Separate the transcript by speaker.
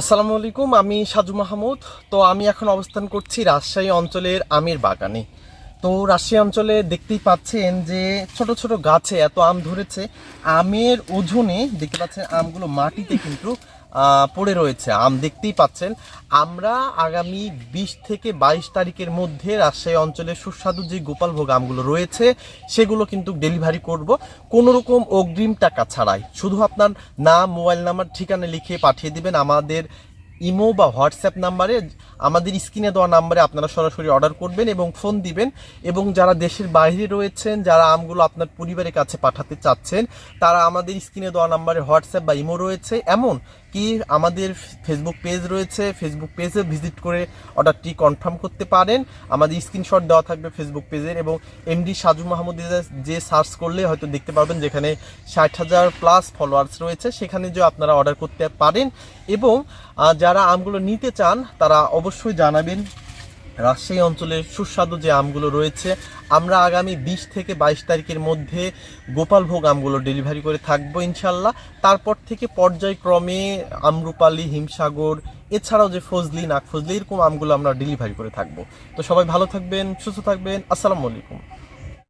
Speaker 1: আসসালামু আলাইকুম আমি সাজু মাহমুদ। তো আমি এখন অবস্থান করছি রাজশাহী অঞ্চলের আমির বাগানে তো রাজশাহী অঞ্চলে দেখতেই পাচ্ছেন যে ছোট ছোট গাছে এত আম ধরেছে। আমের ওজনে দেখতে পাচ্ছেন আমগুলো মাটিতে কিন্তু পড়ে রয়েছে। আম দেখতেই পাচ্ছেন। আমরা আগামী বিশ থেকে বাইশ তারিখের মধ্যে রাজশাহী অঞ্চলে সুস্বাদু যে গোপালভোগ আমগুলো রয়েছে, সেগুলো কিন্তু ডেলিভারি করব। কোনো রকম অগ্রিম টাকা ছাড়াই। শুধু আপনার নাম, মোবাইল নাম্বার, ঠিকানা লিখে পাঠিয়ে দিবেন। আমাদের ইমো বা হোয়াটসঅ্যাপ নাম্বারে, আমাদের স্ক্রিনে দেওয়া নাম্বারে আপনারা সরাসরি অর্ডার করবেন এবং ফোন দিবেন। এবং যারা দেশের বাইরে রয়েছেন, যারা আমগুলো আপনার পরিবারের কাছে পাঠাতে চাচ্ছেন, তারা আমাদের স্ক্রিনে দেওয়া নাম্বারে হোয়াটসঅ্যাপ বা ইমো রয়েছে। এমন কি আমাদের ফেসবুক পেজ রয়েছে ফেসবুক পেজে ভিজিট করে অর্ডারটি কনফার্ম করতে পারেন। আমাদের স্ক্রিনশট দেওয়া থাকবে ফেসবুক পেজের এবং এমডি সাজু মাহমুদ যে সার্চ করলে হয়তো দেখতে পারবেন যেখানে ষাট হাজার প্লাস ফলোয়ার্স রয়েছে, সেখানে যে আপনারা অর্ডার করতে পারেন। এবং যারা আমগুলো নিতে চান, তারা অবশ্যই জানাবেন রাজশাহী অঞ্চলের সুস্বাদু যে আমগুলো রয়েছে, আমরা আগামী বিশ থেকে বাইশ তারিখের মধ্যে গোপালভোগ আমগুলো ডেলিভারি করে থাকব ইনশাল্লাহ। তারপর থেকে পর্যায়ক্রমে আমরুপালি, হিমসাগর, এছাড়াও যে ফজলি নাক ফজলি এরকম আমগুলো আমরা ডেলিভারি করে থাকব। তো সবাই ভালো থাকবেন, সুস্থ থাকবেন, আসসালামু আলাইকুম।